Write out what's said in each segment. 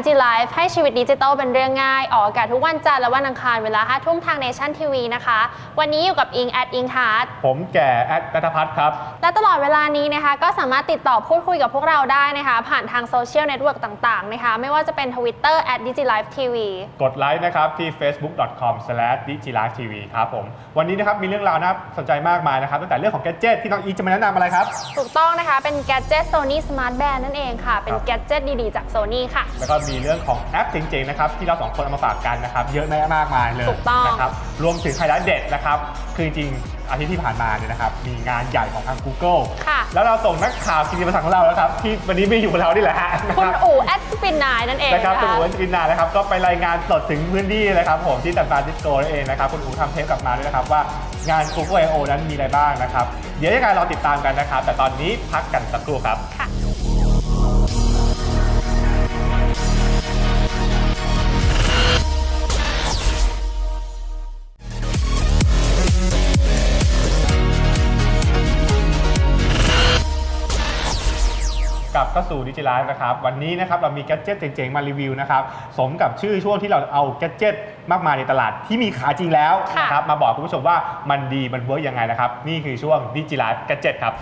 ดิจิ l i ฟ e ให้ชีวิตดิจิทัลเป็นเรื่องง่าย ออกอากาศทุกวันจันทร์และวันอังคารเวลา5ทุ่มทางเนชั่นทีวีนะคะ วันนี้อยู่กับอิงแอดอิงฮาร์ดผมแก่แอดกัตพัฒน์ครับ และตลอดเวลานี้นะคะก็สามารถติดต่อพูดคุยกับพวกเราได้นะคะ ผ่านทางโซเชียลเน็ตเวิร์กต่างๆนะคะ ไม่ว่าจะเป็น Twitter at digilifetv กดไลค์นะครับที่ facebook.com/digilivetv ครับผมวันนี้นะครับมีเรื่องราวน่าสนใจมากมายนะครับตั้งแต่เรื่องของแกดเจิตที่น้องอีจะมาแนะนำอะไรครับ ถูกต้องนะคะเป็นแกจ g e t Sony Smart Band นั่นเองค่ะ เป็นครับแกจ g e t ดีๆจาก Sony ค่ะ แล้วก็มีเรื่องของแอปเจ๋งๆนะครับที่เราสองคนเอามาฝากกันนะครับเยอะแยะมากมายเลยถูกต้อง นะครับรวมถึงไฮไลท์เด็ดนะครับคือจริงๆอาทิตย์ที่ผ่านมาเนี่ยนะครับมีงานใหญ่ของทาง Google ค่ะ แล้วเราส่งนักข่าวกิติมศักดิ์ของเราแล้วครับที่วันนี้ไม่อยู่กับเรานี่แหละฮะนะคุณรับอู๋แอดสปินนายนั่นเองนะครับนะคุณคะ อู๋จินนานะครับก็ไปรายงานสดถึงพื้นที่เลยครับผมที่ซานฟรานซิสโกนั่นเองนะครับคุณอู๋ทำเทปกลับมาด้วยนะครับว่างาน Google I/O นั้นมีอะไรบ้างนะครับ เดี๋ยวยังไงเราติดตามกันนะครับ แต่ตอนนี้พักกันสักครู่ครับ ค่ะ เข้าสู่ดิจิไลฟ์นะครับ วันนี้นะครับเรามีแกดเจิตเจ๋งๆ มารีวิวนะครับสมกับชื่อช่วงที่เราเอาแกดเจิตมากมายในตลาดที่มีขายจริงแล้วค่ะ นะครับมาบอกคุณผู้ชมว่ามันดีมันเวิร์กยังไงนะครับ นี่คือช่วงดิจิไลฟ์แกดเจิตครับ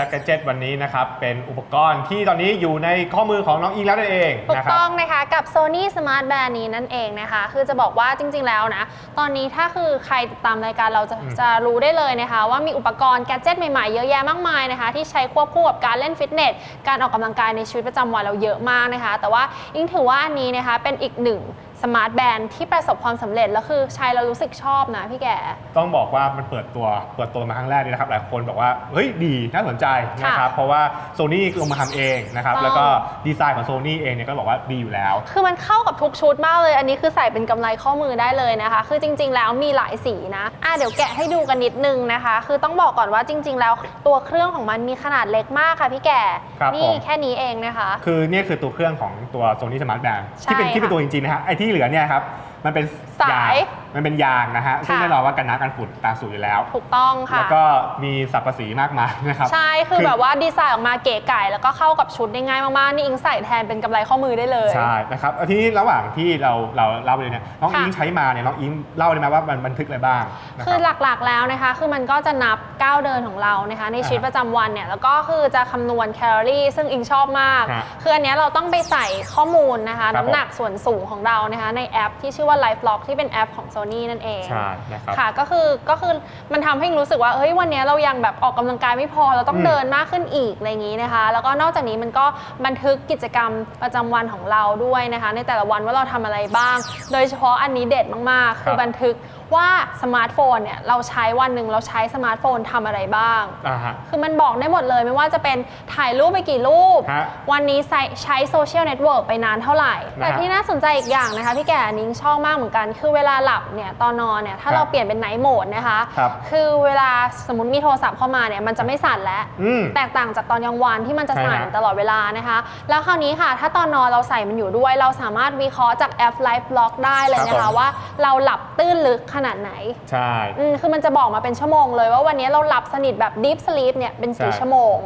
ดิจิไลฟ์แกดเจิตวันนี้นะครับ เป็นอุปกรณ์ที่ตอนนี้อยู่ในข้อมือของน้องอิงแล้วนั่นเองถูกนะครับ ต้องนะคะกับ Sony Smart Band นี้นั่นเองนะคะ คือจะบอกว่าจริง ๆ แล้วนะ ตอนนี้ถ้าคือใครติดตามรายการเราจะอืมจะรู้ได้เลยนะคะ ว่ามีอุปกรณ์แกดเจิตใหม่ ๆ เยอะแยะมากมายนะคะ ที่ใช้ควบคู่กับการเล่นฟิตเนส การออกกำลังกายในชีวิตประจำวันเราเยอะมากนะคะ แต่ว่าอิงถือว่าอันนี้นะคะเป็นอีกหนึ่ง สมาร์ทแบนที่ประสบความสำเร็จแล้วคือใช้แล้วรู้สึกชอบนะพี่แก ต้องบอกว่ามันเปิดตัวเปิดตัวมาครั้งแรกนี่นะครับ หลายคนบอกว่าเฮ้ยดีน่าสนใจนะครับ เพราะว่าโซนี่ลงมาทำเองนะครับ ต้อง แล้วก็ดีไซน์ของโซนี่เองเนี่ยก็บอกว่าดีอยู่แล้ว คือมันเข้ากับทุกชุดมากเลย อันนี้คือใส่เป็นกำไรข้อมือได้เลยนะคะ คือจริง ๆ แล้วมีหลายสีนะอะเดี๋ยวแกะให้ดูกันนิดนึงนะคะ คือต้องบอกก่อนว่าจริง ๆ แล้วตัวเครื่องของมันมีขนาดเล็กมากค่ะพี่แก่ครับนี่ผม แค่นี้เองนะคะ คือเนี่ยคือตัวเครื่องของตัวโซนี่สมาร์ทแบนใช่ที่เป็นที่เป็นค่ะ ตัวจริงๆนะฮะไอ้ที่ที่เหลือเนี่ยครับ มันเป็นสาย งมันเป็นยางนะฮะซึ่งค่ะแน่นอนว่ากันน้ำกันฝุ่นตามสูตรอยู่แล้ว ถูกต้องค่ะ แล้วก็มีสรรพสีมากมายนะครับ ใช่ คือแบบว่าดีไซน์ออกมาเก๋ไก่ แล้วก็เข้ากับชุดได้ง่ายมาก ๆ นี่อิงใส่แทนเป็นกำไรข้อมือได้เลย ใช่นะครับเอาทีนี้ระหว่างที่เราเราเล่าไปเลยเนี่ยน้องค่ะอิงใช้มาเนี่ยน้องอิงเล่าได้ไหมว่ามันบันทึกอะไรบ้างนะคือรับหลักๆแล้วนะคะ คือมันก็จะนับก้าวเดินของเรานะคะในชีวิตประจำวันเนี่ยแล้วก็คือจะคำนวณแคลอรี่ ซึ่งอิงชอบมากฮะคืออันเนี้ยเราต้องไปใส่ข้อมูลนะคะครับน้ำหนักส่วนสูงของเรานะคะในแอปที่ชื่อว่า Life Log ที่เป็นแอปของ Sony นั่นเองใช่นะครับค่ะก็คือก็คือมันทำให้รู้สึกว่าเฮ้ยวันเนี้ยเรายังแบบออกกำลังกายไม่พอเราต้องอืมเดินมากขึ้นอีกอะไรอย่างนี้นะคะ แล้วก็นอกจากนี้มันก็บันทึกกิจกรรมประจำวันของเราด้วยนะคะ ในแต่ละวันว่าเราทำอะไรบ้าง โดยเฉพาะอันนี้เด็ดมากๆ คือครับบันทึก ว่าสมาร์ทโฟนเนี่ยเราใช้วันหนึ่งเราใช้สมาร์ทโฟนทำอะไรบ้าง อ่าฮะ คือมันบอกได้หมดเลยไม่ว่าจะเป็นถ่ายรูปไปกี่รูป ฮะวันนี้ใช้ใช้โซเชียลเน็ตเวิร์กไปนานเท่าไหร่ นะฮะแต่ที่น่าสนใจอีกอย่างนะคะ พี่แก่นิ้งชอบมากเหมือนกัน คือเวลาหลับเนี่ยตอนนอนเนี่ยถ้าครับเราเปลี่ยนเป็นไนท์โหมดนะคะครับคือเวลาสมมติมีโทรศัพท์เข้ามาเนี่ยมันจะไม่สั่นแล้ว อืมแตกต่างจากตอนกลางวันที่มันจะสั่นใช่ฮะ ตลอดเวลานะคะ แล้วคราวนี้ค่ะ ถ้าตอนนอนเราใส่มันอยู่ด้วย เราสามารถวิเคราะห์จากแอป Life Block ได้เลยนะครัคะบผม ว่าเราหลับตื้นลึกขนาดไหน ใช่อืมคือมันจะบอกมาเป็นชั่วโมงเลยว่าวันนี้เราหลับสนิทแบบ deep sleep เนี่ยเป็นสี่ใช่ชั่วโมง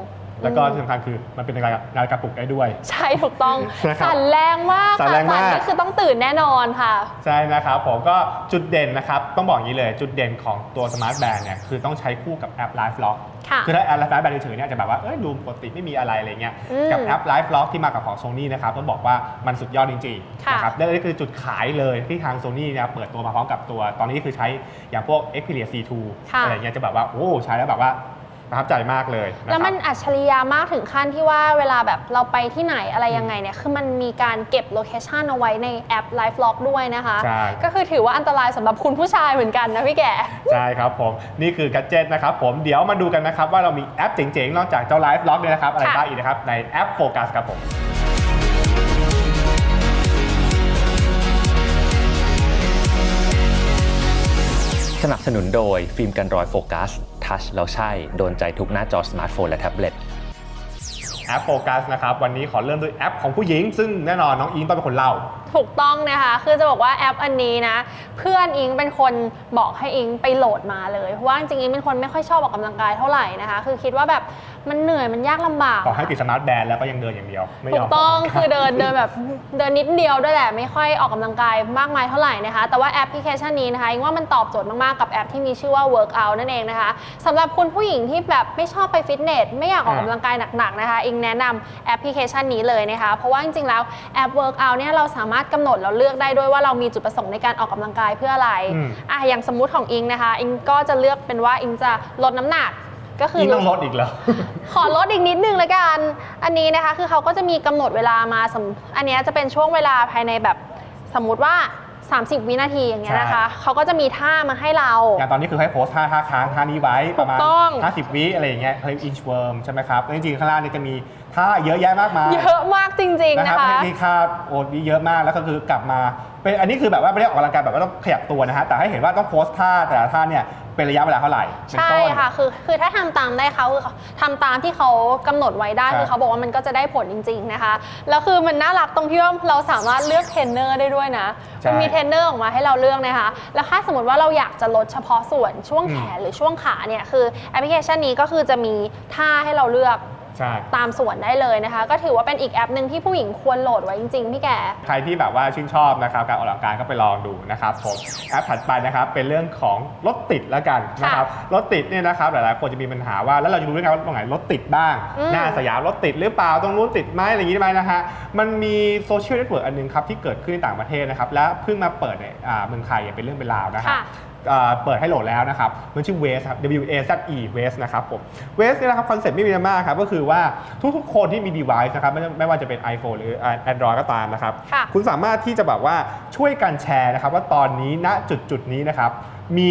แล้วก็อืมที่สำคัญคือมันเป็นนาฬิกานาฬิกาปลุกได้ด้วย ใช่ถูกต้องนะครับสั่นแรงมากสั่นแรงมากค่ะนี่คือต้องตื่นแน่นอนค่ะ ใช่นะครับผมก็จุดเด่นนะครับ ต้องบอกอย่างนี้เลยจุดเด่นของตัวสมาร์ทแบนเนี่ยคือต้องใช้คู่กับแอป Live Lock ค่ะคือถ้าแอป Live Lock เฉยๆเนี่ยจะแบบว่าเอ้ยดูปกติไม่มีอะไรอะไรเงี้ยอืมกับแอป Live Lock ที่มากับของ Sony นะครับต้องบอกว่ามันสุดยอดจริงๆค่ะนะครับและนี่คือจุดขายเลยที่ทาง Sony เนี่ยเปิดตัวมาพร้อมกับตัว ตอนนี้คือใช้อย่างพวก Xperia C2 ค่ะ อะไรเงี้ยจะแบบว่าโอ้ใช้แล้วแบบว่า ประทับใจมากเลยนะแล้วคมัรับนอัจฉริยะมากถึงขั้นที่ว่าเวลาแบบเราไปที่ไหนอะไรยังไงเนี่ยคือมันมีการเก็บโลเคชันเอาไว้ในแอป Live Log ด้วยนะคะ ใช่ ก็คือถือว่าอันตรายสำหรับคุณผู้ชายเหมือนกันนะพี่แก่ใช่ครับผมนี่คือ g a d g e t นะครับผมเดี๋ยวมาดูกันนะครับ ว่าเรามีแอปเจ๋งๆ นอกจากเจ้า Live Log เนี่ยนะครับ อะไรค่ะ บ้างอีกนะครับ ในแอปโฟกัสครับผม สนับสนุนโดยฟิล์มกันรอยโฟกัส ทัชแล้วใช่ โดนใจทุกหน้าจอสมาร์ทโฟนและแท็บเล็ตแอปโฟกัสนะครับ วันนี้ขอเริ่มด้วยแอปของผู้หญิง ซึ่งแน่นอนน้องอิงต้องเป็นคนเล่า ถูกต้องนะคะ คือจะบอกว่าแอปอันนี้นะ เพื่อนอิงเป็นคนบอกให้อิงไปโหลดมาเลย เพราะว่าจริงๆอิงเป็นคนไม่ค่อยชอบออกกำลังกายเท่าไหร่นะคะ คือคิดว่าแบบ มันเหนื่อยมันยากลำบากขอให้ติดสมาร์ทแบนด์แล้วก็ยังเดินอย่างเดียวไม่ยถูอมกต้องคือเดินเดินแบบเดินนิดเดียวด้วยแหละ ไม่ค่อยออกกำลังกายมากมายเท่าไหร่นะคะ แต่ว่าแอปพลิเคชันนี้นะคะอิงว่ามันตอบโจทย์มาก ๆ กับแอปที่มีชื่อว่า Workout นั่นเองนะคะสำหรับคุณผู้หญิงที่แบบไม่ชอบไปฟิตเนสไม่อยากออกกำลังกายหนัก ๆ นะคะ อิงแนะนำแอปพลิเคชันนี้เลยนะคะ เพราะว่าจริง ๆ แล้วแอป Workout เนี่ยเราสามารถกำหนดเราเลือกได้ด้วยว่าเรามีจุดประสงค์ในการออกกำลังกายเพื่ออะไร อืม อะอย่างสมมุติของอิงนะคะ อิงก็จะเลือกเป็นว่าอิงจะลดน้ำหนัก ก็คืออิงอต้องลดอีกแล้ว ขอลดอีกนิดนึงละกัน อันนี้นะคะคือเขาก็จะมีกำหนดเวลามาสมอันเนี้ยจะเป็นช่วงเวลาภายในแบบสมมุติว่า 30 วินาทีอย่างเงี้ยนะคะ เขาก็จะมีท่ามาให้เรา อย่างตอนนี้คือให้โพสท่าท่าค้างท่านี้ไว้ประมาณ ถูกต้อง 50 วิอะไรอย่างเงี้ยเขาเรียกอินชเวิร์มใช่ไหมครับแล้วจริงๆ ข้างล่างเนี่ยจะมีท่าเยอะแยะมากมายเยอะมากจริง ๆ นะนะครับคะมีค่าโอ้ดีเยอะมากแล้วก็คือกลับมาเป็นอันนี้คือแบบว่าไม่ได้ออกกำลังกายแบบว่าต้องขยับตัวนะฮะแต่ให้เห็นว่าต้องโพสท่าแต่ละท่าเนี่ย เป็นระยะเวลาเท่าไหร่เป็นใช่ต้น ค่ะคือคือถ้าทำตามได้เขาคือเขาทำตามที่เขากำหนดไว้ได้ใช่คือเขาบอกว่ามันก็จะได้ผลจริง ๆนะคะแล้วคือมันน่ารักตรงที่ว่าเราสามารถเลือกเทรนเนอร์ได้ด้วยนะใช่มันมีเทรนเนอร์ออกมาให้เราเลือกนะคะ แล้วถ้าสมมติว่าเราอยากจะลดเฉพาะส่วนช่วงแขนหรือช่วงขาเนี่ยคือแอปพลิเคชันนี้ก็คือจะมีท่าให้เราเลือก ใช่ตามส่วนได้เลยนะคะ ก็ถือว่าเป็นอีกแอปหนึ่งที่ผู้หญิงควรโหลดไว้จริงๆพี่แก ใครที่แบบว่าชื่นชอบนะครับการออกกำลังกายก็ไปลองดูนะครับผมแอปถัดไปนะครับเป็นเรื่องของรถติดแล้วกันนะครับรถติดเนี่ยนะครับหลายๆ คนจะมีปัญหาว่าแล้วเราจะรู้ได้ไงว่าตรงไหนรถติดบ้าง อืม หน้าสยามรถติดหรือเปล่าตรงนู้นติดไหมอะไรอย่างนี้ได้ไหมนะฮะมันมีโซเชียลเน็ตเวิร์กอันหนึงครับที่เกิดขึ้นในต่างประเทศนะครับและเพิ่งมาเปิดในอ่าเมืองไทยอย่างเป็นเรื่องเป็นราวนะครับค่ะอ่า เปิดให้โหลดแล้วนะครับมันชื่อ Waze ครับ W A Z E Waze นะครับผม Waze เนี่ยนะครับคอนเซ็ปต์ไม่มีอะไรมากครับก็คือว่าทุกๆ คนที่มี device นะครับไม่ไม่ว่าจะเป็น iPhone หรือ Android ก็ตามนะครับค่ะคุณสามารถที่จะแบบว่าช่วยกันแชร์นะครับ ว่าตอนนี้ณจุดจุดๆนี้นะครับมี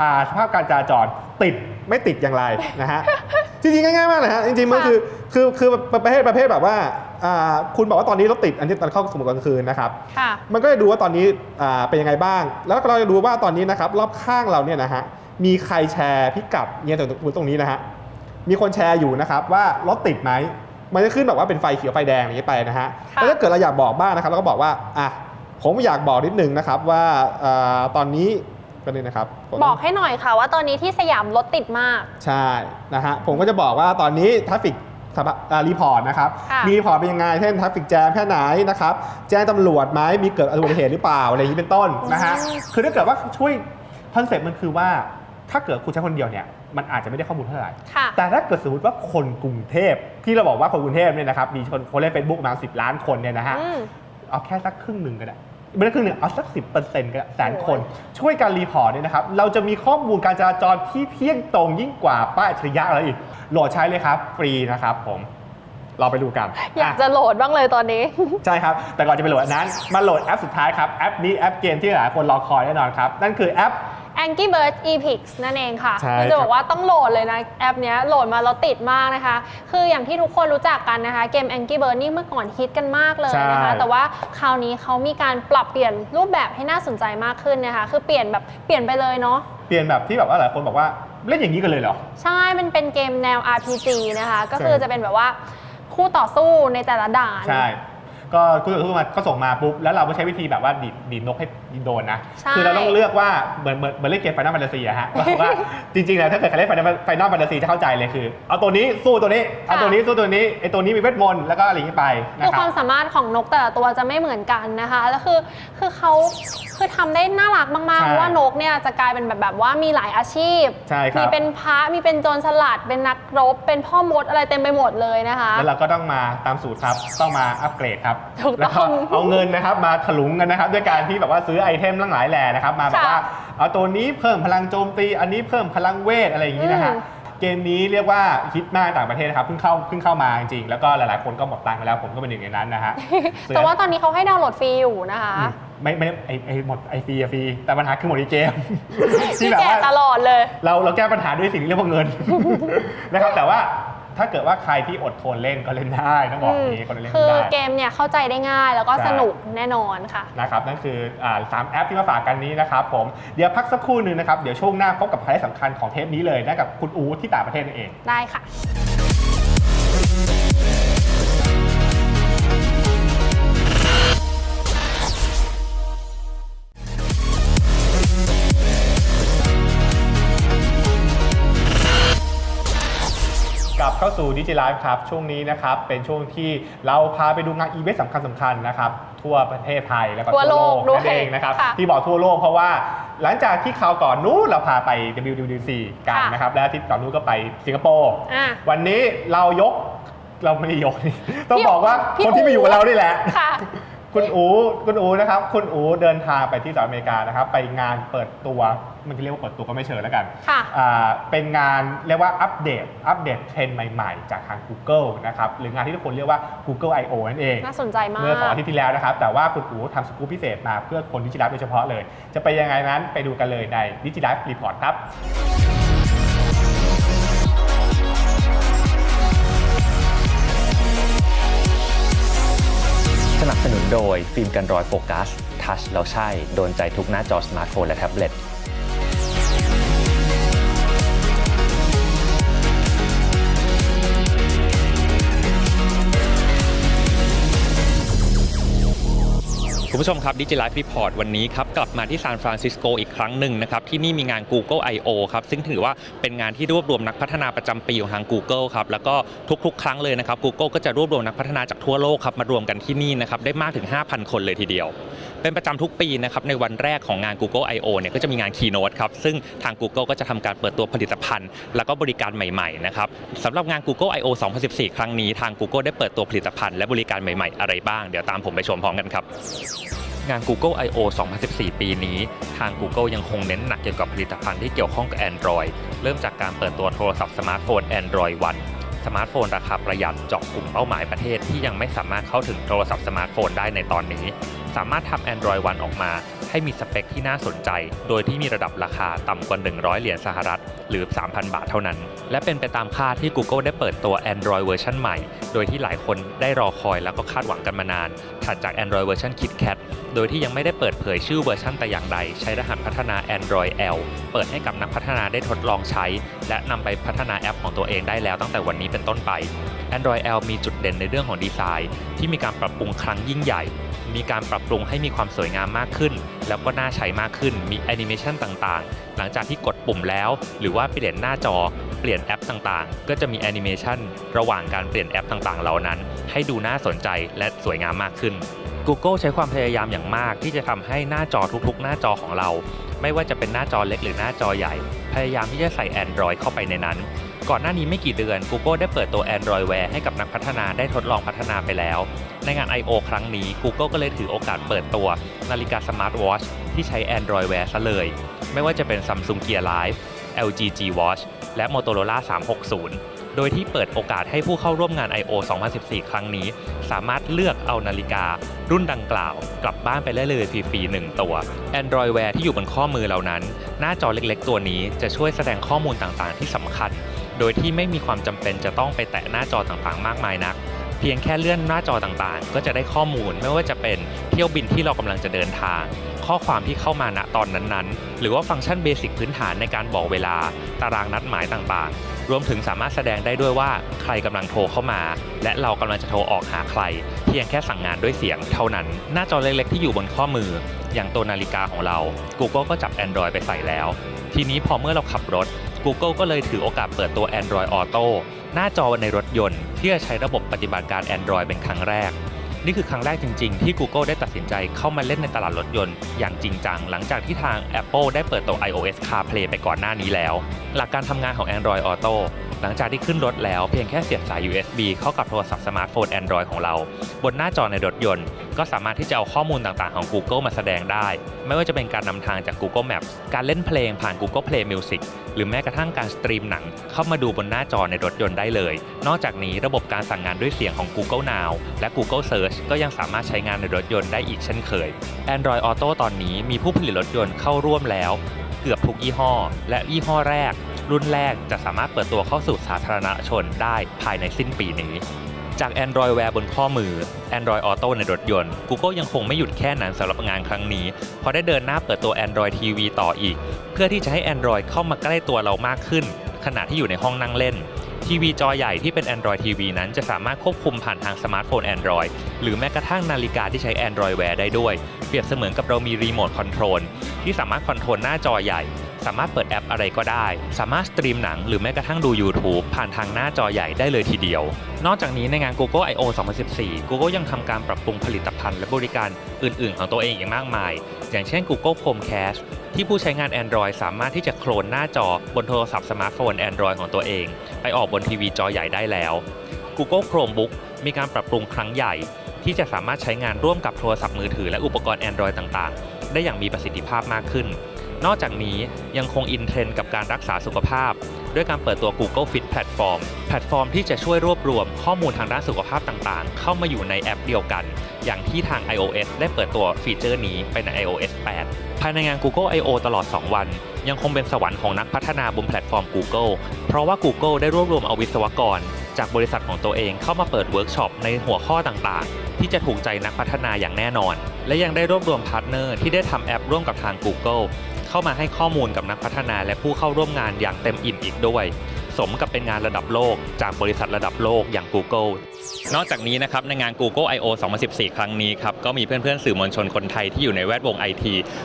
อ่าสภาพการจราจรติดไม่ติดอย่างไรนะฮะ จริงๆง่ายๆมากเลยฮะจริงๆมันค่ะคือคือคือประเภทประเภทแบบว่าอ่าคุณบอกว่าตอนนี้รถติดอันนี้ตอนเข้าสมุดกลางคืนนะครับค่ะมันก็จะดูว่าตอนนี้อ่าเป็นยังไงบ้าง แล้วก็เราจะดูว่าตอนนี้นะครับรอบข้างเราเนี่ยนะฮะมีใครแชร์พิกัดเนี่ยตรงตรงนี้นะฮะมีคนแชร์อยู่นะครับว่ารถติดไหมมันจะขึ้นแบบว่าเป็นไฟเขียวไฟแดงอย่างนี้ไปนะฮะค่ะแล้วถ้าเกิดเราอยากบอกบ้างนะครับเราก็บอกว่าอะผมอยากบอกนิดนึงนะครับว่าอ่าตอนนี้ ก็นี่นะครับผมบอกให้หน่อยค่ะว่าตอนนี้ที่สยามรถติดมาก ใช่นะฮะผมก็จะบอกว่าตอนนี้ทราฟิกรีพอร์ตนะครับ ค่ะมีรีพอร์ตเป็นยังไง เช่นทราฟิกแจมแค่ไหนนะครับ แจ้งตำรวจไหมมีเกิดอุบัติเหตุหรือเปล่า อะไรอย่างนี้เป็นต้นนะฮะ อืม คือถ้าเกิดว่าช่วยคอนเซ็ปต์มันคือว่าถ้าเกิดคุณใช้คนเดียวเนี่ย มันอาจจะไม่ได้ข้อมูลเท่าไหร่ ค่ะ แต่ถ้าเกิดสมมติว่าคนกรุงเทพที่เราบอกว่าคนกรุงเทพเนี่ยนะครับ มีคนคนเล่นเฟซบุ๊กมาสิบล้านคนเนี่ยนะฮะ อืม เอาแค่สักครึ่งหนึ่งก็ได้ ไม่ได้ครึ่งหนึ่งเอาสักสิบเปอร์เซ็นต์ก็ได้แสนคนโอ้ช่วยการรีพอร์ตเนี่ยนะครับ เราจะมีข้อมูลการจราจรที่เที่ยงตรงยิ่งกว่าป้ายอัจฉริยะอะไรอีก โหลดใช้เลยครับ ฟรีนะครับผมเราไปดูกัน อยากจะโหลดบ้างเลยตอนนี้ ใช่ครับ แต่ก่อนจะไปโหลดอันนั้น มาโหลดแอปสุดท้ายครับ แอปนี้แอปเกมที่หลายคนรอคอยแน่นอนครับ นั่นคือแอป Angry Bird Epix นั่นเองค่ะใช่คือจะบอครักบว่าต้องโหลดเลยนะแอปเนี้ยโหลดมาแล้วติดมากนะคะ คืออย่างที่ทุกคนรู้จักกันนะคะ เกม Angry Bird นี่เมื่อก่อนฮิตกันมากเลยนะคะ ใช่ แต่ว่าคราวนี้เขามีการปรับเปลี่ยนรูปแบบให้น่าสนใจมากขึ้นนะคะ คือเปลี่ยนแบบเปลี่ยนไปเลยเนาะ เปลี่ยนแบบที่แบบว่าหลายคนบอกว่าเล่นอย่างนี้กันเลยเหรอ ใช่ มันเป็นเกมแนว RPG นะคะ ก็คือใช่ จะเป็นแบบว่าคู่ต่อสู้ในแต่ละด่าน ใช่ ก็คุยกับทุกมาก็ส่งมาปุ๊บ แล้วเราก็ใช้วิธีแบบว่าดีดดีดนกให้ โดนนะ ใช่ คือเราต้องเลือกว่าเหมือนเหมือนเหมือนเล่นเกมไฟนอลแฟนตาซีอะฮะว่าว่าจริงๆแล้วถ้าเกิดใครเล่นไฟนอลไฟนอลแฟนตาซีจะเข้าใจเลยคือ เอาตัวนี้สู้ตัวนี้ เอาตัวนี้สู้ตัวนี้ไอตัวนี้มีเวทมนต์แล้วก็อะไรอย่างนี้ไปนะคือครัคบ วามสามารถของนกแต่ละตัวจะไม่เหมือนกันนะคะ แล้วคือคือเขาคือทำได้น่ารักมากๆใช่เพราะว่านกเนี่ยจะกลายเป็นแบบแบบว่ามีหลายอาชีพ ใช่ครับ มีเป็นพระมีเป็นโจรสลัด เป็นนักรบ เป็นพ่อมดอะไรเต็มไปหมดเลยนะคะ แล้วเราก็ต้องมาตามสูตรครับ ต้องมาอัปเกรดครับ ถูกต้องแล้วก็เอาเงินนะครับมาถลุงกันนะครับ ด้วยการที่แบบว่าซื้อไอเทมทั้งหลายแหล่นะครับ มาแบบว่าค่ะเอาตัวนี้เพิ่มพลังโจมตี อันนี้เพิ่มพลังเวทอะไรอย่างนี้นะฮะอืมเกมนี้เรียกว่าฮิตมากต่างประเทศนะครับเพิ่งเข้าเพิ่งเข้ามาจริงๆแล้วก็หลายๆคนก็หมดตังค์ไปแล้วผมก็เป็นหนึ่งในนั้นนะฮะแต่ว่าตอนนี้เขาให้ดาวน์โหลดฟรีอยู่นะคะอืมไม่ไม่ไอไอหมดไอฟรีอะฟรีแต่ปัญหาคือหมดในเกมที่แบบแก่ว่าตลอดเลย เราเราแก้ปัญหาด้วยสิ่งที่เรียกว่าเงินนะครับแต่ว่า ถ้าเกิดว่าใครที่อดทนเล่นก็เล่นได้ต้องบอกอย่างนี้คนเล่นคือได้เกมเนี่ยเข้าใจได้ง่ายแล้วก็ใช่สนุกแน่นอนค่ะนะครับนั่นคืออ่าสามแอปที่มาฝากกันนี้นะครับผมเดี๋ยวพักสักครู่หนึ่งนะครับเดี๋ยวช่วงหน้าพบกับไฮไลท์สำคัญของเทปนี้เลยนะกับคุณอูที่ต่างประเทศนั่นเองได้ค่ะ เข้าสู่ดิจิไลฟ์ครับช่วงนี้นะครับเป็นช่วงที่เราพาไปดูงานอีเวนต์สำคัญสำคัญๆนะครับทั่วประเทศไทยแล้วก็ทั่วโลกด้วยนั่นเองนะครับค่ะที่บอกทั่วโลกเพราะว่าหลังจากที่คราวก่อนนู้นเราพาไป WWDC กันค่ะนะครับและอาที่ก่อนนู้นก็ไปสิงคโปร์อะวันนี้เรายกเราไม่ได้ยกนี่ต้องพี่บอกว่าพี่คนที่มาอยู่กับเรานี่แหละ ค่ะคุณอูคุณอูนะครับ คุณอูเดินทางไปที่สหรัฐอเมริกานะครับ ไปงานเปิดตัวมันเรียกว่าเปิดตัวก็ไม่เชิญแล้วกันค่ะอ่าเป็นงานเรียกว่าอัปเดต อัปเดตเทรนด์ใหม่ๆ จากทาง Google นะครับ หรืองานที่ทุกคนเรียกว่า Google I/O นั่นเอง น่าสนใจมาก เมื่อสองอาทิตย์ที่แล้วนะครับ แต่ว่าคุณอูทำสกู๊ปพิเศษมาเพื่อคนดิจิทัลโดยเฉพาะเลย จะไปยังไงนั้นไปดูกันเลยในดิจิทัลรีพอร์ตครับสนับสนุน โดยฟิล์มกันรอยโฟกัสทัชแล้วใช่ โดนใจทุกหน้าจอสมาร์ทโฟนและแท็บเล็ต คุณผู้ชมครับ Digi Life Report วันนี้ครับกลับมาที่ซานฟรานซิสโกอีกครั้งหนึ่งนะครับที่นี่มีงาน Google I/O ครับซึ่งถือว่าเป็นงานที่รวบรวมนักพัฒนาประจำปีของทาง Google ครับแล้วก็ทุกๆ ครั้งเลยนะครับ Google ก็จะรวบรวมนักพัฒนาจากทั่วโลกครับมารวมกันที่นี่นะครับได้มากถึง 5,000 คนเลยทีเดียว เป็นประจำทุกปีนะครับในวันแรกของงาน Google I/O เนี่ยก็จะมีงาน Keynote ครับซึ่งทาง Google ก็จะทำการเปิดตัวผลิตภัณฑ์ แล้วก็บริการใหม่ๆนะครับสำหรับงาน Google I/O 2014 ครั้งนี้ทาง Google ได้เปิดตัวผลิตภัณฑ์และบริการใหม่ๆ อะไรบ้าง เดี๋ยวตามผมไปชมพร้อมกันครับงาน Google I/O 2014 ปีนี้ ทาง Google ยังคงเน้นหนักเกี่ยวกับผลิตภัณฑ์ที่เกี่ยวข้องกับ Android เริ่มจากการเปิดตัวโทรศัพท์สมาร์ทโฟน Android One สมาร์ทโฟนราคาประหยัดเจาะกลุ่มเป้าหมายประเทศที่ยังไม่สามารถเข้าถึงโทรศัพท์สมาร์ทโฟนได้ในตอนนี้ สามารถทำ Android One ออกมา ให้มีสเปคที่น่าสนใจ โดยที่มีระดับราคาต่ำกว่า 100 เหรียญสหรัฐ หรือ 3,000 บาทเท่านั้น และเป็นไปตามคาดที่ Google ได้เปิดตัว Android เวอร์ชันใหม่ โดยที่หลายคนได้รอคอยแล้วก็คาดหวังกันมานาน ถัดจาก Android เวอร์ชัน KitKat โดยที่ยังไม่ได้เปิดเผยชื่อเวอร์ชันแต่อย่างใด ใช้รหัสพัฒนา Android L เปิดให้กับนักพัฒนาได้ทดลองใช้ และนำไปพัฒนาแอปของตัวเองได้แล้วตั้งแต่วันนี้เป็นต้นไป Android L มีจุดเด่นในเรื่องของดีไซน์ ที่มีการปรับปรุงครั้งยิ่งใหญ่ มีการปรับปรุงให้มีความสวยงามมากขึ้น แล้วก็น่าใช้มากขึ้นมีแอนิเมชันต่างๆ หลังจากที่กดปุ่มแล้ว หรือว่าเปลี่ยนหน้าจอเปลี่ยนแอปต่างๆ ก็จะมีแอนิเมชันระหว่างการเปลี่ยนแอปต่างๆ เหล่านั้น ให้ดูน่าสนใจและสวยงามมากขึ้น Google ใช้ความพยายามอย่างมากที่จะทำให้หน้าจอทุกๆ หน้าจอของเรา ไม่ว่าจะเป็นหน้าจอเล็กหรือหน้าจอใหญ่ พยายามที่จะใส่ Android เข้าไปในนั้น ก่อนหน้านี้ไม่กี่เดือน Google ได้เปิดตัว Android Wear ให้กับนักพัฒนาได้ทดลองพัฒนาไปแล้ว ในงาน I/O ครั้งนี้ Google ก็เลยถือโอกาสเปิดตัว นาฬิกาสมาร์ทวอชที่ใช้ Android Wear ซะเลย ไม่ว่าจะเป็น Samsung Gear Live LG G Watch และ Motorola 360 โดยที่เปิดโอกาสให้ผู้เข้าร่วมงาน I/O 2014 ครั้งนี้ สามารถเลือกเอานาฬิกา รุ่นดังกล่าว กลับบ้านไปได้เลยฟรีๆ1ตัว Android Wear ที่อยู่บนข้อมือเหล่านั้น หน้าจอเล็กๆ ตัวนี้จะช่วยแสดงข้อมูลต่างๆ ที่สำคัญ โดยที่ไม่มีความจำเป็นจะต้องไปแตะหน้าจอต่างๆ มากมายนัก เพียงแค่เลื่อนหน้าจอต่างๆ ก็จะได้ข้อมูลไม่ว่าจะเป็นเที่ยวบินที่เรากำลังจะเดินทาง ข้อความที่เข้ามาณตอนนั้นๆ หรือว่าฟังก์ชันเบสิกพื้นฐานในการบอกเวลา ตารางนัดหมายต่างๆ รวมถึงสามารถแสดงได้ด้วยว่าใครกำลังโทรเข้ามา และเรากำลังจะโทรออกหาใคร เพียงแค่สั่งงานด้วยเสียงเท่านั้น หน้าจอเล็กๆที่อยู่บนข้อมือ อย่างตัวนาฬิกาของเรา Google ก็จับ Android ไปใส่แล้ว ทีนี้พอเมื่อเราขับรถ Google ก็เลยถือโอกาสเปิดตัว Android Auto หน้าจอในรถยนต์ ที่จะใช้ระบบปฏิบัติการ Android เป็นครั้งแรก นี่คือครั้งแรกจริง ๆ ที่ Google ได้ตัดสินใจเข้ามาเล่นในตลาดรถยนต์อย่างจริงจัง หลังจากที่ทาง Apple ได้เปิดตัว iOS CarPlay ไปก่อนหน้านี้แล้ว หลักการทำงานของ Android Auto ลังจากที่ขึ้นรถแล้วเพียงแค่เสียบสาย USB เข้ากับโทรศัพท์สมาร์ทโฟน Android ของเรา บนหน้าจอในรถยนต์ ก็สามารถที่จะเอาข้อมูลต่างๆของ Google มาแสดงได้ ไม่ว่าจะเป็นการนำทางจาก Google Maps การเล่นเพลงผ่าน Google Play Music หรือแม้กระทั่งการสตรีมหนัง เข้ามาดูบนหน้าจอในรถยนต์ได้เลย นอกจากนี้ระบบการสั่งงานด้วยเสียงของ Google Now และ Google Search ก็ยังสามารถใช้งานในรถยนต์ได้อีกเช่นเคย Android Auto ตอนนี้มีผู้ผลิตรถยนต์เข้าร่วมแล้ว เกือบทุกยี่ห้อ และยี่ห้อแรก รุ่นแรกจะสามารถเปิดตัวเข้าสู่สาธารณชนได้ภายในสิ้นปีนี้ จาก Android Wear บนข้อมือ Android Auto ในรถยนต์ Google ยังคงไม่หยุดแค่นั้นสำหรับงานครั้งนี้ เพราะได้เดินหน้าเปิดตัว Android TV ต่ออีก เพื่อที่จะให้ Android เข้ามาใกล้ตัวเรามากขึ้น ขณะที่อยู่ในห้องนั่งเล่นทีวีจอใหญ่ที่เป็น Android TV นั้นจะสามารถควบคุมผ่านทางสมาร์ทโฟน Android หรือแม้กระทั่งนาฬิกาที่ใช้ Android Wear ได้ด้วย เปรียบเสมือนกับเรามีรีโมทคอนโทรลที่สามารถคอนโทรลหน้าจอใหญ่ สามารถเปิดแอปอะไรก็ได้ สามารถสตรีมหนังหรือแม้กระทั่งดู YouTube ผ่านทางหน้าจอใหญ่ได้เลยทีเดียว นอกจากนี้ในงาน Google I/O 2014 Google ยังทำการปรับปรุงผลิตภัณฑ์และบริการอื่น ๆ ของตัวเองอีกมากมาย อย่างเช่น Google Chromecast ที่ผู้ใช้งาน Android สามารถที่จะโคลนหน้าจอบนโทรศัพท์สมาร์ทโฟน Android ของตัวเอง ไปออกบนทีวีจอใหญ่ได้แล้ว Google Chromebook มีการปรับปรุงครั้งใหญ่ที่จะสามารถใช้งานร่วมกับโทรศัพท์มือถือและอุปกรณ์ Android ต่าง ๆ ได้อย่างมีประสิทธิภาพมากขึ้น นอกจากนี้ยังคงอินเทรนด์กับการรักษาสุขภาพ ด้วยการเปิดตัว Google Fit Platform แพลตฟอร์มที่จะช่วยรวบรวมข้อมูลทางด้านสุขภาพต่างๆ เข้ามาอยู่ในแอปเดียวกัน อย่างที่ทาง iOS ได้เปิดตัวฟีเจอร์นี้ไปใน iOS 8 ภายในงาน Google I/O ตลอด 2 วัน ยังคงเป็นสวรรค์ของนักพัฒนาบนแพลตฟอร์ม Google เพราะว่า Google ได้รวบรวมเอาวิศวกร จากบริษัทของตัวเองเข้ามาเปิดเวิร์กช็อปในหัวข้อต่างๆ ที่จะถูกใจนักพัฒนาอย่างแน่นอน และยังได้รวบรวมพาร์ทเนอร์ที่ได้ทำแอปร่วมกับทาง Google เข้ามาให้ข้อมูลกับนักพัฒนาและผู้เข้าร่วมงานอย่างเต็มอิ่มอีกด้วย สมกับเป็นงานระดับโลก จากบริษัทระดับโลกอย่าง Google นอกจากนี้นะครับในงาน Google I/O 2014 ครั้งนี้ครับก็มีเพื่อนๆ สื่อมวลชนคนไทยที่อยู่ในแวดวง IT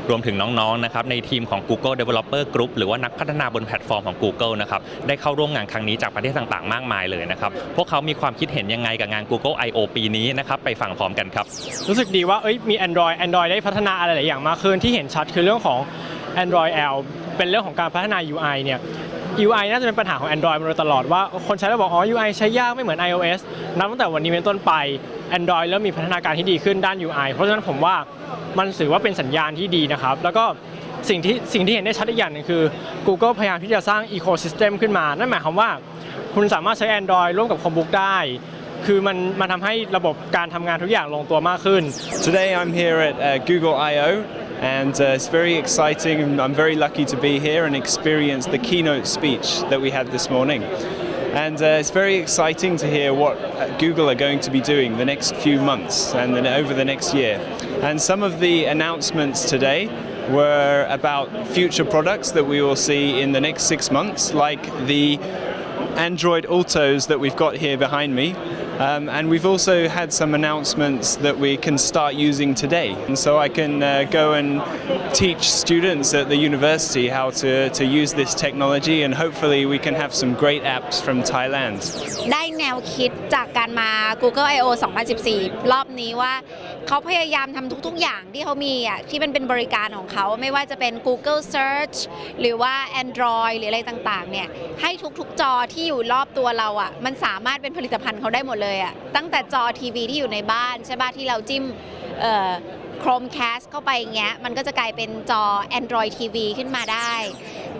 รวมถึงน้องๆนะครับในทีมของ Google Developer Group หรือว่านักพัฒนาบนแพลตฟอร์มของ Google นะครับได้เข้าร่วมงานครั้งนี้จากประเทศต่างๆ มากมายเลยนะครับพวกเขามีความคิดเห็นยังไงกับงาน Google I/O ปีนี้นะครับไปฟังพร้อมกันครับ รู้สึกดีว่าเอ้ยมี Android Android ได้พัฒนาอะไรหลายอย่างมากขึ้นที่เห็นชัดคือเรื่องของ Android L เป็นเรื่องของการพัฒนา UI เนี่ย UI น่าจะเป็นปัญหาของ Android มาโดยตลอดว่าคนใช้แล้วบอกอ๋อ UI ใช้ยากไม่เหมือน iOS นับตั้งแต่วันนี้เป็นต้นไป Android เริ่มมีพัฒนาการที่ดีขึ้นด้าน UI เพราะฉะนั้นผมว่ามันถือว่าเป็นสัญญาณที่ดีนะครับ แล้วก็สิ่งที่สิ่งที่เห็นได้ชัดอีกอย่างนึงคือ Google พยายามที่จะสร้าง Ecosystem ขึ้นมา นั่นหมายความว่า คุณสามารถใช้ Android ร่วมกับ Chromebook ได้ คือมันมันทำให้ระบบการทำงานทุกอย่างลงตัวมากขึ้น Today I'm here at uh, Google I/O and uh, it's very exciting and I'm very lucky to be here and experience the keynote speech that we had this morning. And uh, it's very exciting to hear what uh, Google are going to be doing the next few months and then over the next year. And some of the announcements today were about future products that we will see in the next six months, like the Android Autos that we've got here behind me. Um, and we've also had some announcements that we can start using today. And so I can uh, go and teach students at the university how to, to use this technology, and hopefully, we can have some great apps from Thailand. แนวคิดจากการมา Google I/O 2014 รอบนี้ว่า เขาพยายามทำทุก ๆ อย่างที่เขามีอะที่มันเป็นบริการของเขาไม่ว่าจะเป็น Google Search หรือว่า Android หรืออะไรต่างๆ เนี่ย ให้ทุกๆ จอที่อยู่รอบตัวเราอะมันสามารถเป็นผลิตภัณฑ์เขาได้หมดเลยอะตั้งแต่จอทีวีที่อยู่ในบ้านใช่ป่ะที่เราจิ้ม Chromecast เข้าไปอย่างเงี้ย มันก็จะกลายเป็นจอ Android TV ขึ้นมาได้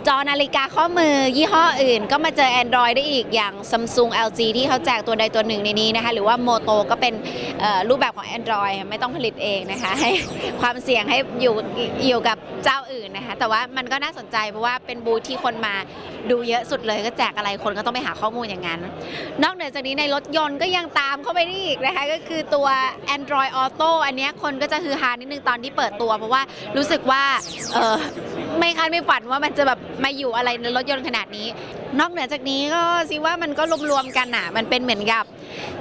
จอนาฬิกาข้อมือยี่ห้ออื่น ก็มาเจอ Android ได้อีกอย่าง Samsung LG ที่เขาแจกตัวใดตัวหนึ่งในนี้นะคะ หรือว่า Moto ก็เป็นรูปแบบของ Android ไม่ต้องผลิตเองนะคะ ให้ความเสี่ยงให้อยู่อยู่กับเจ้าอื่นนะคะ แต่ว่ามันก็น่าสนใจเพราะว่าเป็นบูธที่คนมาดูเยอะสุดเลยก็แจกอะไรคนก็ต้องไปหาข้อมูลอย่างนั้น นอกเหนือจากนี้ในรถยนต์ก็ยังตามเข้าไปได้อีกนะคะ ก็คือตัว Android Auto อันนี้คนก็จะฮือฮานิดนึงตอนที่เปิดตัว เพราะว่ารู้สึกว่าเออไม่คาดไม่ฝันว่ามันจะแบบมาอยู่อะไรในรถยนต์ขนาดนี้ นอกเหนือจากนี้ก็ซิว่ามันก็รวมๆกันอะ มันเป็นเหมือนกับ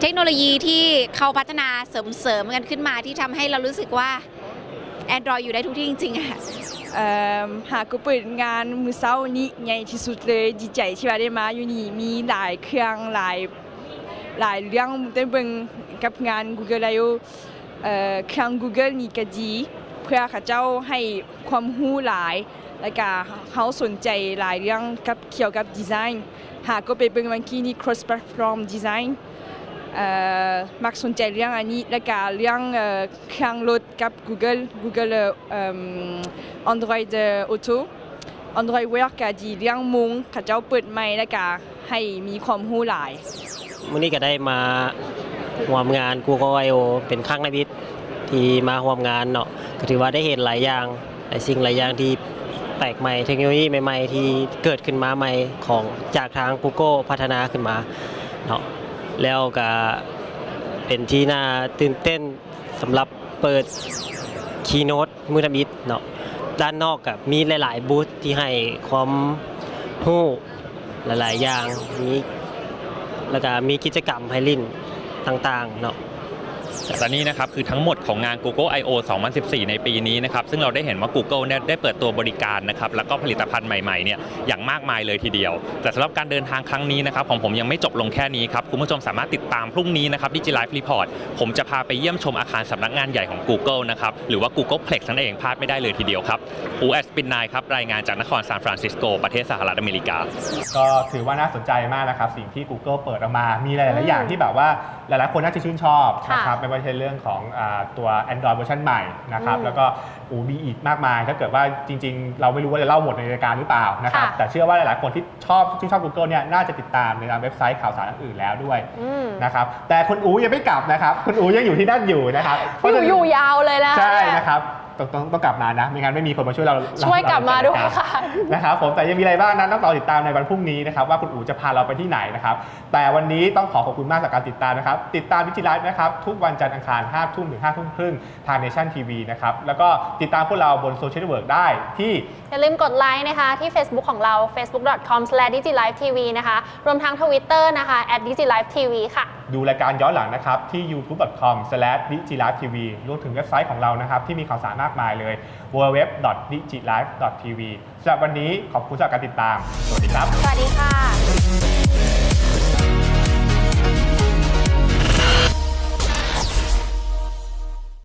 เทคโนโลยีที่เขาพัฒนาเสริมๆกันขึ้นมาที่ทำให้เรารู้สึกว่า Android อยู่ได้ทุกที่จริงๆอะเอิ่มหากูเปิดงานมือเช้านี้ใหญ่ที่สุดเลยดีใจที่ว่าได้มาอยู่นี่มีหลายเครื่องหลายหลายเรื่องได้เบิงกับงาน Google I/O เครื่อง Google นี่ก็ดี เพื่อเขาเจ้าให้ความรู้หลาย แล้วก็เขาสนใจหลายเรื่องกับเกี่ยวกับดีไซน์หากก็ไปเบิ่งวันกี้นี่ cross platform design มักสนใจเรื่องอันนี้แล้วก็เรื่องเครื่องรถกับ Google Google Android Auto Android Wear ก็ดีเรื่องมุงเขาเจ้าเปิดใหม่แล้วก็ให้มีความรู้หลายมื่อนี้ก็ได้มา ร่วมงาน Google I/O เป็นครั้งในชีวิตที่มาร่วมงานเนาะก็ถือว่าได้เห็นหลายอย่างหลายสิ่งหลายอย่างที่แปลกใหม่เทคโนโลยีใหม่ๆ ที่เกิดขึ้นมาใหม่ของจากทาง Google พัฒนาขึ้นมาเนาะแล้วก็เป็นที่น่าตื่นเต้นสำหรับเปิดคีโนตมือทมิดเนาะด้านนอกกับมีหลาย ๆ บูธที่ให้ความรู้หลาย ๆ อย่างมีแล้วก็มีกิจกรรมให้ลิน ต่างๆเนาะ และนี่นะครับคือทั้งหมดของงาน Google I/O 2014 ในปีนี้นะครับซึ่งเราได้เห็นว่า Google เนี่ยได้เปิดตัวบริการนะครับแล้วก็ผลิตภัณฑ์ใหม่ๆเนี่ยอย่างมากมายเลยทีเดียว แต่สำหรับการเดินทางครั้งนี้นะครับของผมยังไม่จบลงแค่นี้ครับ คุณผู้ชมสามารถติดตามพรุ่งนี้นะครับ Digi Live Report ผมจะพาไปเยี่ยมชมอาคารสำนักงานใหญ่ของ Google นะครับหรือว่า Google Plex นั่นเองพลาดไม่ได้เลยทีเดียวครับอูแอสปินนายครับรายงานจากนครซานฟรานซิสโกประเทศสหรัฐอเมริกา ก็ถือว่าน่าสนใจมากนะครับสิ่งที่ Google เปิดออกมามีหลายๆอย่างที่แบบว่าหลายๆคนน่าจะชื่นชอบค่ะนะครับไม่ว่าจะเป็นเรื่องของอาตัว Android เวอร์ชันใหม่นะครับอืมแล้วก็อูมีอีกมากมาย ถ้าเกิดว่าจริง ๆ เราไม่รู้ว่าจะเล่าหมดในรายการหรือเปล่านะครับค่ะ แต่เชื่อว่าหลายๆคนที่ชอบชื่นชอบ Google เนี่ยน่าจะติดตามในตามเว็บไซต์ข่าวสารอื่นๆแล้วด้วยอืมนะครับแต่คุณอูยังไม่กลับนะครับคุณอูยังอยู่ที่นั่นอยู่นะครับเพราะอฉะยู่นั้น อยู่ยาวเลยนะ ใช่นะครับ ต้องต้องต้องกลับมานะไม่งั้นไม่มีคนมาช่วยเราช่วยกลับมาด้วยเรค่ะนะครับผมแต่ยังมีอะไรบ้างนั้นต้องรอติดตามในวันพรุ่งนี้นะครับว่าคุณอู๋จะพาเราไปที่ไหนนะครับแต่วันนี้ต้องขอขอบคุณมากสำหรับการติดตามนะครับติดตามดิจิไลฟ์นะครับทุกวันจันทร์อังคาร5ทุ่มถึง5ทุ่มครึ่งทางเนชั่นทีวีนะครับแล้วก็ติดตามพวกเราบนโซเชียลเวิร์กได้ที่อย่าลืมกดไลค์นะคะที่ Facebook ของเรา facebook.com/digilivetv นะคะรวมทั้ง Twitter นะคะ @digilivetv ค่ะ ดูรายการย้อนหลังนะครับ ที่ youtube.com/digilivetv รวมถึงเว็บไซต์ของเรานะครับ ที่มีข่าวสารมากมายเลย www.digilive.tv สำหรับวันนี้ขอบคุณสำหรับการติดตาม สวัสดีครับ สวัสดีค่ะ